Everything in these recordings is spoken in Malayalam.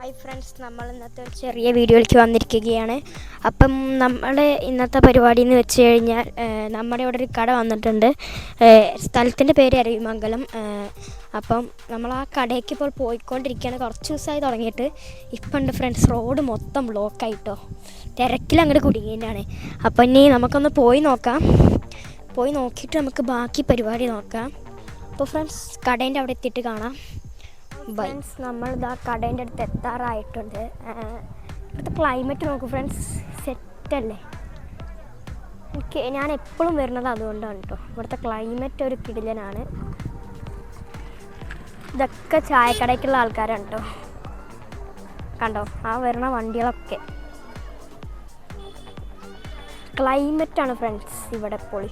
ഹായ് ഫ്രണ്ട്സ് നമ്മൾ ഇന്നത്തെ ഒരു ചെറിയ വീഡിയോയിലേക്ക് വന്നിരിക്കുകയാണ്. അപ്പം നമ്മുടെ ഇന്നത്തെ പരിപാടി എന്ന് വെച്ച് കഴിഞ്ഞാൽ നമ്മുടെ ഇവിടെ ഒരു കട വന്നിട്ടുണ്ട്. സ്ഥലത്തിന്റെ പേര് അരുവിമംഗലം. അപ്പം നമ്മൾ ആ കടയ്ക്ക് ഇപ്പോൾ പോയിക്കൊണ്ടിരിക്കുകയാണ്. കുറച്ച് ദിവസമായി തുടങ്ങിയിട്ട് ഇപ്പം ഉണ്ട് ഫ്രണ്ട്സ് റോഡ് മൊത്തം ബ്ലോക്കായിട്ടോ തിരക്കിൽ അങ്ങോട്ട് കുടുങ്ങിയിട്ടാണ് അപ്പം ഇനി നമുക്കൊന്ന് പോയി നോക്കാം. പോയി നോക്കിയിട്ട് നമുക്ക് ബാക്കി പരിപാടി നോക്കാം. അപ്പോൾ ഫ്രണ്ട്സ് കടേന്റെ അവിടെ എത്തിയിട്ട് കാണാം. ഫ്രണ്ട്സ് നമ്മൾ ഇതാ കടേന്റെ അടുത്ത് എത്താറായിട്ടുണ്ട്. ഇവിടുത്തെ ക്ലൈമറ്റ് നോക്കൂ ഫ്രണ്ട്സ് സെറ്റല്ലേ എനിക്ക് ഞാൻ എപ്പോഴും വരുന്നത് അതുകൊണ്ടാണ് കേട്ടോ ഇവിടുത്തെ ക്ലൈമറ്റ് ഒരു കിടിലനാണ്. ഇതൊക്കെ ചായക്കടയ്ക്കുള്ള ആൾക്കാരാണ് കേട്ടോ കണ്ടോ? ആ വരുന്ന വണ്ടികളൊക്കെ. ക്ലൈമറ്റാണ് ഫ്രണ്ട്സ് ഇവിടെ പൊളി.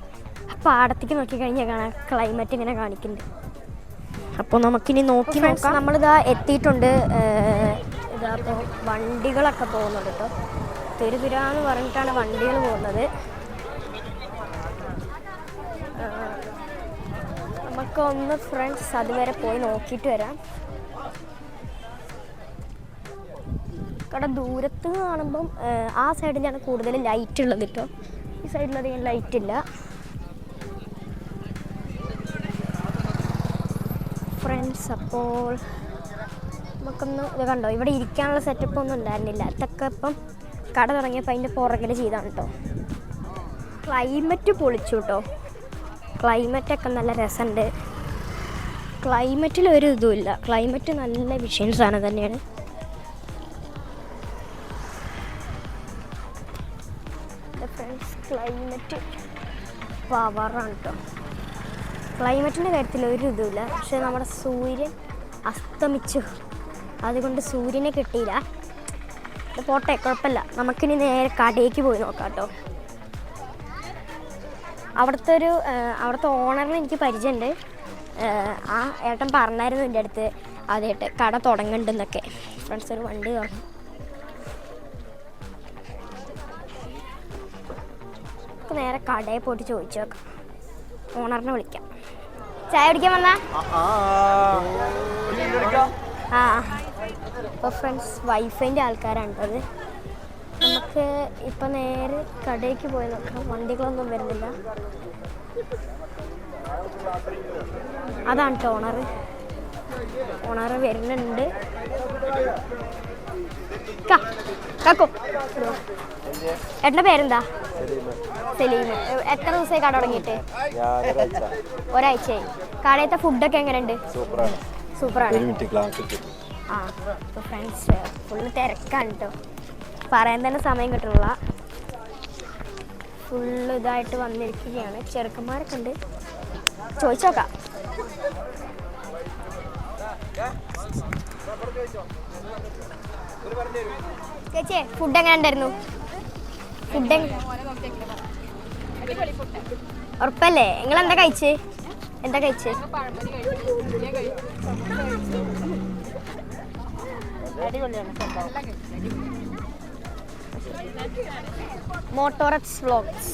പാടത്തേക്ക് നോക്കിക്കഴിഞ്ഞാൽ കാണാം ക്ലൈമറ്റ് ഇങ്ങനെ കാണിക്കുന്നുണ്ട്. അപ്പോൾ നമുക്കിനി നോക്കി. നോക്കാം നമ്മളിതാ എത്തിയിട്ടുണ്ട് ഇതാ ഇപ്പോൾ വണ്ടികളൊക്കെ പോകുന്നുണ്ട് കേട്ടോ. തെരുതിരാന്ന് പറഞ്ഞിട്ടാണ് വണ്ടികൾ പോകുന്നത്. നമുക്ക് നമുക്കൊന്ന് ഫ്രണ്ട്സ് അതുവരെ പോയി നോക്കിയിട്ട് വരാം. കട ദൂരത്ത് കാണുമ്പം ആ സൈഡിലാണ് കൂടുതൽ ലൈറ്റ് ഉള്ളത് കേട്ടോ. ഈ സൈഡിലധികം ലൈറ്റ് ഇല്ല. ഫ്രണ്ട്സ് അപ്പോൾ നമുക്കൊന്ന് ഇത് കണ്ടോ? ഇവിടെ ഇരിക്കാനുള്ള സെറ്റപ്പ് ഒന്നും ഉണ്ടായിരുന്നില്ല. ഇതൊക്കെ ഇപ്പം കട തുടങ്ങിയപ്പോൾ അതിന്റെ പുറകിൽ ചെയ്താണ് കേട്ടോ ക്ലൈമറ്റ് പൊളിച്ചു കേട്ടോ ക്ലൈമറ്റൊക്കെ നല്ല രസമുണ്ട് ക്ലൈമറ്റിൽ ഒരു ഇതുമില്ല ക്ലൈമറ്റ് നല്ല വിഷൻസാണ് തന്നെയാണ്. ഫ്രണ്ട്സ് ക്ലൈമറ്റ് പവറാണ് കേട്ടോ ക്ലൈമറ്റിന്റെ കാര്യത്തിൽ ഒരു ഇതുമില്ല. പക്ഷേ നമ്മുടെ സൂര്യൻ അസ്തമിച്ചു. അതുകൊണ്ട് സൂര്യനെ കിട്ടിയില്ല. പോട്ടെ കുഴപ്പമില്ല. നമുക്കിനി നേരെ കടയിലേക്ക് പോയി നോക്കാം കേട്ടോ. അവിടുത്തെ ഒരു അവിടുത്തെ ഓണറിനെ എനിക്ക് പരിചയമുണ്ട്. ആ, ഏട്ടൻ പറഞ്ഞായിരുന്നു എന്റെ അടുത്ത് അതേട്ട് കട തുടങ്ങണ്ടെന്നൊക്കെ. ഫ്രണ്ട്സ് ഒരു വണ്ടി നമുക്ക് നേരെ കടയിൽ പോയിട്ട് ചോദിച്ചു നോക്കാം. ഓണറിനെ വിളിക്കാം. ചായ കുടിക്കാൻ വന്നാ? ആ ഫ്രണ്ട്സ് വൈഫൈന്റെ ആൾക്കാരാണ് അത് നമുക്ക് ഇപ്പം നേരെ കടയിലേക്ക് പോയി നോക്കാം. വണ്ടികളൊന്നും വരുന്നില്ല. അതാണ് കേട്ടോ ഓണർ ഓണർ വരുന്നുണ്ട്. കാക്കോ. ഏട്ടന്റെ പേരെന്താ? സലീം എത്ര ദിവസമായി കട തുടങ്ങിയിട്ട്? ഒരാഴ്ചയായി. കടയത്തെ ഫുഡൊക്കെ എങ്ങനെയുണ്ട്? സൂപ്പറാണ്. ആ അപ്പോൾ ഫ്രണ്ട്സ് ഫുള്ള് തിരക്കാണ് കേട്ടോ പറയാൻ തന്നെ സമയം കിട്ടുന്നില്ല ഫുള്ള് ഇതായിട്ട് വന്നിരിക്കുകയാണ്. ചെറുക്കന്മാരൊക്കെ ഉണ്ട്. ചോദിച്ചോക്കാം. ചേച്ചി ഫുഡ് എങ്ങനെ ഉണ്ടായിരുന്നു ഫുഡ് ഉറപ്പല്ലേ? നിങ്ങൾ എന്താ കഴിച്ച്? എന്താ കഴിച്ച്? മോട്ടോറക്സ് വ്ളോഗ്സ്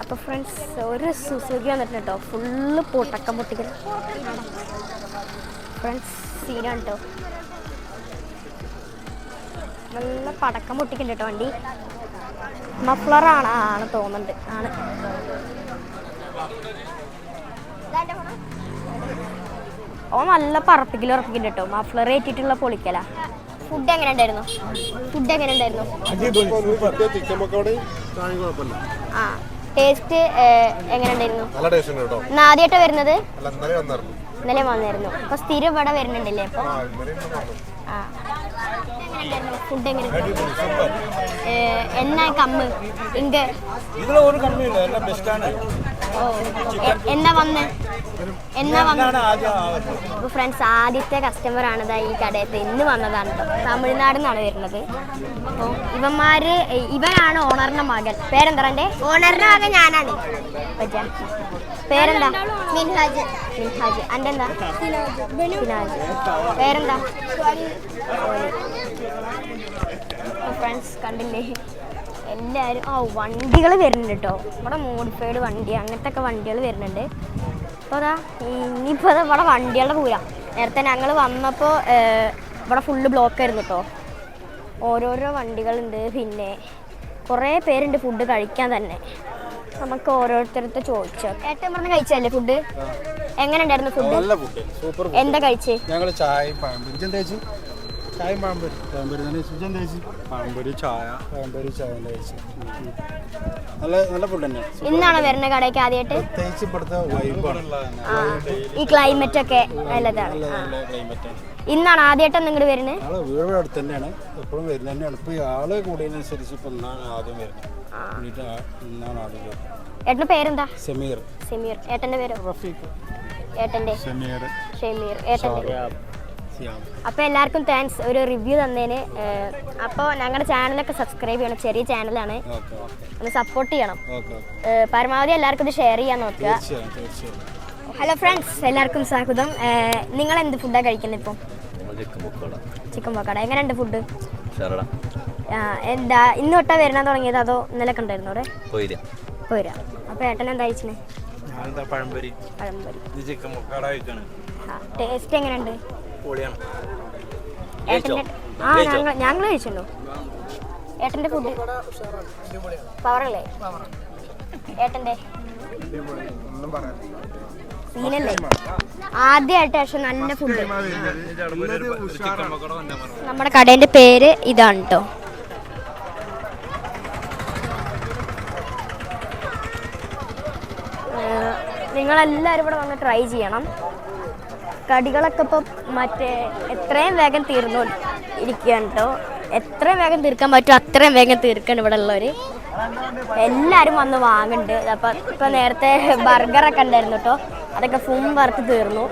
അപ്പൊ ഫ്രണ്ട്സ് ഒരു സുസുഖി വന്നിട്ടുണ്ട് കേട്ടോ. ഫുള്ള് പൊട്ടക്കം പൊട്ടിക്കൽ ഫ്രണ്ട്സ് സീനാണ് കേട്ടോ നല്ല പടക്കം കേട്ടോ വണ്ടി. മഫ്ലറാണ് ആണ് തോന്നുന്നുണ്ട് ആണ്. ഓ നല്ല പറപ്പിക്കൽ ഉറപ്പിക്കൽ കേട്ടോ മഫ്ലർ ഏറ്റിട്ടുള്ള പൊളിക്കല. ഫുഡ് എങ്ങനെ ഉണ്ടായിരുന്നു? ഫുഡ് എങ്ങനെ ഉണ്ടായിരുന്നു? ആ ടേസ്റ്റ് എങ്ങനെ ഉണ്ടായിരുന്നു? ആദ്യമായിട്ട് വരുന്നത്? ഇന്നലെ വന്നായിരുന്നു അപ്പൊ സ്ഥിരം ഇവിടെ വരുന്നുണ്ടല്ലേ അപ്പൊ? ആ എന്നാ കമ്മ്? ഇങ്ക് എന്നാ വന്ന്? എന്നാ വന്ന്? ഫ്രണ്ട്സ് ആദ്യത്തെ കസ്റ്റമർ ആണിതാ ഈ കടയത്ത് ഇന്ന് വന്നതാണ് തമിഴ്നാട് നിന്നാണ് വരുന്നത്. അപ്പോൾ ഇവന്മാര് ഇവനാണ് ഓണറിന്റെ മകൻ. പേരെന്താ ഓണറിന്റെ മകൻ ഞാനാണ്. പറ്റാ പേരെന്താ? മിൻഹാജ്. മിൻഹാജ്. അന്റെ എന്താ ഫിനാജ് പേരെന്താ? ഫ്രണ്ട്സ് കണ്ടില്ലേ? എല്ലാവരും ആ വണ്ടികൾ വരുന്നുണ്ട് കേട്ടോ ഇവിടെ മോഡിഫൈഡ് വണ്ടി അങ്ങനത്തെ ഒക്കെ വണ്ടികൾ വരുന്നുണ്ട് അപ്പോൾ അതാ ഇനിയിപ്പോൾ അതാ ഇവിടെ വണ്ടികളുടെ പൂര. നേരത്തെ ഞങ്ങൾ വന്നപ്പോൾ ഇവിടെ ഫുള്ള് ബ്ലോക്ക് ആയിരുന്നു കേട്ടോ ഓരോരോ വണ്ടികളുണ്ട് പിന്നെ കുറേ പേരുണ്ട് ഫുഡ് കഴിക്കാൻ തന്നെ. നമുക്ക് ഓരോരുത്തരത്തെ ചോദിച്ചോ? ഏറ്റവും പറഞ്ഞ കഴിച്ചല്ലേ ഫുഡ് എങ്ങനെ ഉണ്ടായിരുന്നു ഫുഡ് നല്ല ഫുഡ് സൂപ്പർ എന്താ കഴിച്ചേ? ഞങ്ങൾ ചായ പഴം. എന്താ കഴിച്ചു? ചായയും പാമ്പര്. പാമ്പര് തന്നെ എന്താ കഴിച്ചു പഴംപൊരി ചായ. പാമ്പര് ചായ കഴിച്ചു നല്ല നല്ല ഫുഡ് തന്നെ. ഇന്നാണ് വരുന്ന കടയ്ക്ക് ആദ്യമായിട്ട് പ്രത്യേകിച്ച് ഇവിടുത്തെ വൈബാണ് ഈ ക്ലൈമറ്റ് ഒക്കെ നല്ലതാണ്. ഇന്നാണ് ആദ്യമായിട്ട് നിങ്ങോട്ട് വരുന്നത് ഞങ്ങൾ വീട് ഇവിടെ അടുത്ത് തന്നെയാണ്. എപ്പോഴും വരുന്നത് തന്നെയാണ്. ഇപ്പൊ ആൾ കൂടിയതിനനുസരിച്ച് ഇപ്പൊ ഇന്നാണ് ആദ്യം വരുന്നത്. ഇന്നാണ് ആദ്യം വരുന്നത്. ഏട്ടന്റെ പേരെന്താ? സമീർ. സമീർ. ഏട്ടന്റെ പേര്? റഫീഖ്. ഏട്ടന്റെ സമീർ. സമീർ ഏട്ടന്റെ സിയാം അപ്പോൾ എല്ലാവർക്കും താങ്ക്സ് ഒരു റിവ്യൂ തന്നതിന്. അപ്പോൾ ഞങ്ങളുടെ ചാനലൊക്കെ സബ്സ്ക്രൈബ് ചെയ്യണം. ചെറിയ ചാനലാണ് ഓക്കെ ഓക്കെ. ഒന്ന് സപ്പോർട്ട് ചെയ്യണം. പരമാവധി എല്ലാവർക്കും ഇത് ഷെയർ ചെയ്യാൻ നോക്കുക. ഹലോ ഫ്രണ്ട്സ് എല്ലാവർക്കും സ്വാഗതം. നിങ്ങൾ എന്ത് ഫുഡാണ് കഴിക്കുന്നത് ഇപ്പം? ചിക്കൻ പക്കോട എങ്ങനെയുണ്ട് ഫുഡ് എന്താ ഇന്ന് തൊട്ടാ വരണം തുടങ്ങിയത് അതോ ഇന്നലെ കണ്ടായിരുന്നു അവിടെ? പോയില്ല. പോരാ അപ്പോൾ ഏട്ടൻ എന്താ കഴിച്ചേ പഴംപൊരി. പഴംപൊരി. ഇത് ചിക്കൻ കഴിക്കാണ്. ടേസ്റ്റ് എങ്ങനെയുണ്ട്? പൊളിയാണ് ആ ഞങ്ങൾ ഞങ്ങൾ കഴിച്ചല്ലോ ഏട്ടന്റെ ഫുഡ് പവറല്ലേ? ഏട്ടന്റെ സീനല്ലേ? ആദ്യമായിട്ട് പക്ഷെ നല്ല ഫുഡ് നമ്മുടെ കടേന്റെ പേര് ഇതാണ് കേട്ടോ നിങ്ങളെല്ലാവരും ഇവിടെ വന്ന് ട്രൈ ചെയ്യണം. കടികളൊക്കെ ഇപ്പം മറ്റേ എത്രയും വേഗം തീർന്നു ഇരിക്കുകയാണ് കേട്ടോ എത്രയും വേഗം തീർക്കാൻ പറ്റും അത്രയും വേഗം തീർക്കണം ഇവിടെ ഉള്ളവർ എല്ലാവരും വന്ന് വാങ്ങുന്നുണ്ട് അപ്പം ഇപ്പം നേരത്തെ ബർഗറൊക്കെ ഉണ്ടായിരുന്നു കേട്ടോ. അതൊക്കെ ഫും വറുത്ത് തീർന്നു.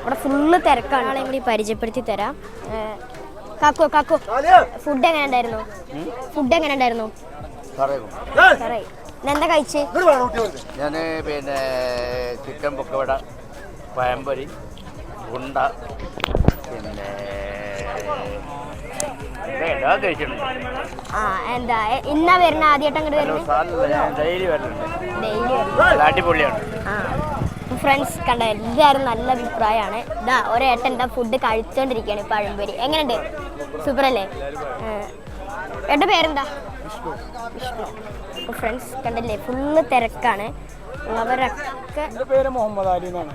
ഇവിടെ ഫുള്ള് തിരക്കാണ്. ആളെയും കൂടി പരിചയപ്പെടുത്തി തരാം. കാക്കോ കാക്കോ. ഫുഡ് എങ്ങനെ ഉണ്ടായിരുന്നു? ഫുഡ് എങ്ങനെ ഉണ്ടായിരുന്നു? എന്താ കഴിച്ച്? ഞാൻ പിന്നെ ചിക്കൻ പൊക്കവട പഴംപൊരി ഉണ്ട പിന്നെ എല്ലാ കഴിച്ചിട്ടുണ്ട്. ആ എന്താ എ- ഇന്നാ വരുന്ന ആദ്യമായിട്ട് അങ്ങോട്ട് വരുന്നത് ഡെയിലി വരുന്നുണ്ട്. അടിപൊളിയാണ്. ഫ്രണ്ട്സ് കണ്ട എല്ലാവരും നല്ല അഭിപ്രായമാണ് ഇതാ ഒരേട്ടൻ എന്താ ഫുഡ് കഴിച്ചോണ്ടിരിക്കുകയാണ് പഴംപൊരി. എങ്ങനെയുണ്ട്? സൂപ്പർ അല്ലേ ഏട്ടന്റെ പേരെന്താ? വിഷ്ണു. ഫ്രണ്ട്സ് കണ്ടില്ലേ? ഫുള്ള് തിരക്കാണ്. അവരൊക്കെ എന്റെ പേര് മുഹമ്മദ് അലി എന്നാണ്.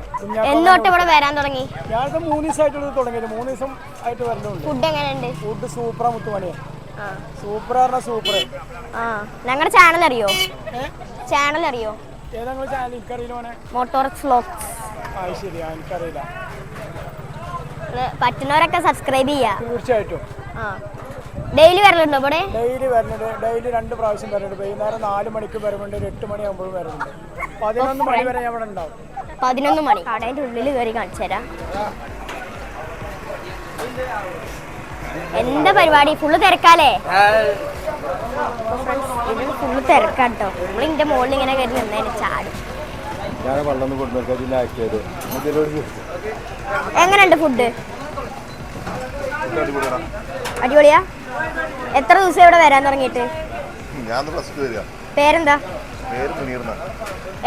എന്നോട്ട് ഇവിടെ വരാൻ തുടങ്ങി? ഞാനിത് മൂന്ന് ദിവസമായിട്ട് തുടങ്ങിയത്. മൂന്ന് ദിവസം ആയിട്ട് വരുന്നുണ്ട് ഫുഡ് എങ്ങനെയുണ്ട്? ഫുഡ് സൂപ്പറാ മുത്തുമണിയാണ് സൂപ്പർ പറഞ്ഞ സൂപ്പർ ആ. ഞങ്ങളുടെ ചാനൽ അറിയോ? ചാനൽ അറിയോ? ഏതാ ചാനൽ എനിക്കറിയില്ല മോട്ടോറക്സ് വ്ലോഗ്സ് ആ ശരിയാ എനിക്കറിയില്ല. പറ്റുന്നവരൊക്കെ സബ്സ്ക്രൈബ് ചെയ്യാം. തീർച്ചയായിട്ടും. ആ. ഡെയിലി വരലുണ്ടോ ഇവിടെ? ഡെയിലി വരുന്നുണ്ട് ഡെയിലി രണ്ട് പ്രാവശ്യം വരുന്നുണ്ട് വൈകുന്നേരം നാല് മണിക്ക് വരുന്നുണ്ട്. ഒരു എട്ട് മണിയാകുമ്പോഴും വരുന്നുണ്ട് പതിനൊന്ന് മണി വരെ ഞാൻ ഇവിടെ ഉണ്ടാവും. പതിനൊന്ന് മണി. കടേന്റെ ഉള്ളിൽ കയറി കാണിച്ചു തരാം. എന്താ പരിപാടി? ഫുള്ള് തിരക്കാലേ ഫുള്ള് തിരക്കാട്ടോ. നമ്മൾ ഇതിന്റെ മുകളിൽ ഇങ്ങനെ കയറി നിന്നതിന് ചാടും. എങ്ങനെയുണ്ട് ഫുഡ് അടിപൊളിയാ? എത്ര ദിവസം ഇവിടെ വരാൻ തുടങ്ങിയിട്ട്? ഞാൻ ഫസ്റ്റ് വരിക. പേരെന്താ? പേര് മുനീർന്ന.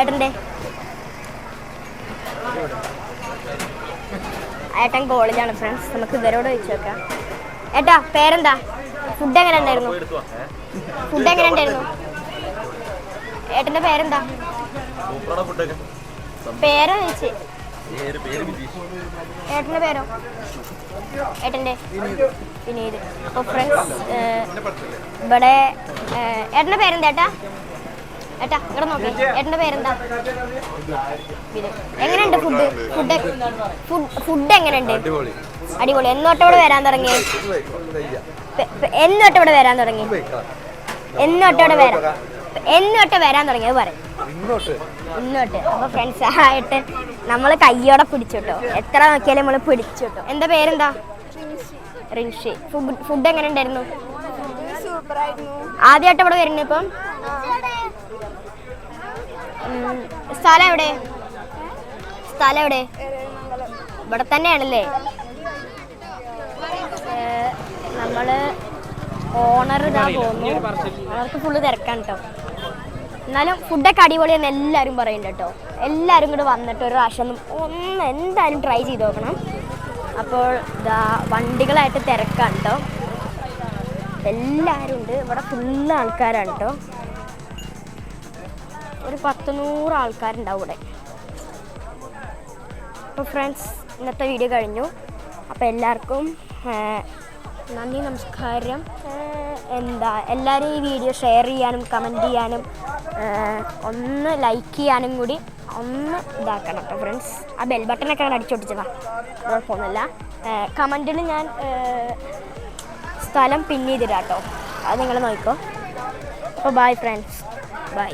ഏട്ടന്റെ? ഏട്ടൻ കോളേജാണ് ഫ്രണ്ട്സ് നമുക്ക് ഇവരോട് വെച്ച് നോക്കാം. ഏട്ടാ പേരെന്താ? ഫുഡ് എങ്ങനെ ഉണ്ടായിരുന്നു? ഫുഡ് എങ്ങനെ ഉണ്ടായിരുന്നു? ഏട്ടന്റെ പേരെന്താ? പേര് ചോദിച്ച്. ഏട്ടന്റെ പേരോ? ഏട്ടന്റെ? വിനീത്. അപ്പോൾ ഫ്രണ്ട്സ് ഇവിടെ ഏട്ടന്റെ പേരെന്താ ഏട്ടാ? ഏട്ടാ ഇവിടെ നോക്കി. ഏട്ടന്റെ പേരെന്താ? എങ്ങനെയുണ്ട് ഫുഡ് ഫുഡ് ഫുഡ് ഫുഡ് എങ്ങനെയുണ്ട്? അടിപൊളി. എന്നോട്ട് ഇവിടെ വരാൻ തുടങ്ങി. എന്നോട്ട് ഇവിടെ വരാൻ തുടങ്ങി. എന്നോട്ട് ഇവിടെ വരാം എന്നോട്ട് വരാൻ തുടങ്ങി. അത് പറയും. ഇന്നോട്ട് അപ്പൊ ഫ്രണ്ട്സ് ആയിട്ട് നമ്മൾ കയ്യോടെ പിടിച്ചോട്ടോ. എത്ര നോക്കിയാലും നമ്മൾ പിടിച്ചോട്ടോ. എന്താ പേരെന്താ? റിൻഷി. ഫുഡ് എങ്ങനെ ഉണ്ടായിരുന്നു? ആദ്യമായിട്ട് ഇവിടെ വരുന്നത് ഇപ്പം? സ്ഥലം എവിടെ? സ്ഥലം എവിടെ? ഇവിടെ തന്നെയാണല്ലേ? നമ്മൾ ഓണർ ഇതാ പോകുന്നു. അവർക്ക് ഫുള്ള് തിരക്കാണ് കേട്ടോ എന്നാലും ഫുഡൊക്കെ അടിപൊളിയെന്ന് എല്ലാവരും പറയുന്നുണ്ട് കേട്ടോ. എല്ലാവരും കൂടെ വന്നിട്ട് ഒരു പ്രാവശ്യം ഒന്ന് എന്തായാലും ട്രൈ ചെയ്ത് നോക്കണം. അപ്പോൾ ഇതാ വണ്ടികളായിട്ട് തിരക്കാണ് കേട്ടോ. എല്ലാവരും ഉണ്ട്. ഇവിടെ ഫുള്ള് ആൾക്കാരാണ് കേട്ടോ. ഒരു പത്ത് നൂറ് ആൾക്കാരുണ്ടാവും ഇവിടെ. അപ്പോൾ ഫ്രണ്ട്സ് ഇന്നത്തെ വീഡിയോ കഴിഞ്ഞു. അപ്പോൾ എല്ലാവർക്കും നന്ദി നമസ്കാരം. എന്താ എല്ലാവരും ഈ വീഡിയോ ഷെയർ ചെയ്യാനും കമന്റ് ചെയ്യാനും ഒന്ന് ലൈക്ക് ചെയ്യാനും കൂടി ഒന്ന് ഇതാക്കണം കേട്ടോ ഫ്രണ്ട്സ് ആ ബെൽ ബട്ടണൊക്കെ അങ്ങനെ അടിച്ചോട്ടിച്ചതാ കുഴപ്പമൊന്നുമില്ല. കമന്റിന് ഞാൻ സ്ഥലം സ്ഥലം പിന്നീതിരാം കേട്ടോ അത് നിങ്ങൾ നോക്കിക്കോ. അപ്പോൾ ബൈ ഫ്രണ്ട്സ് ബൈ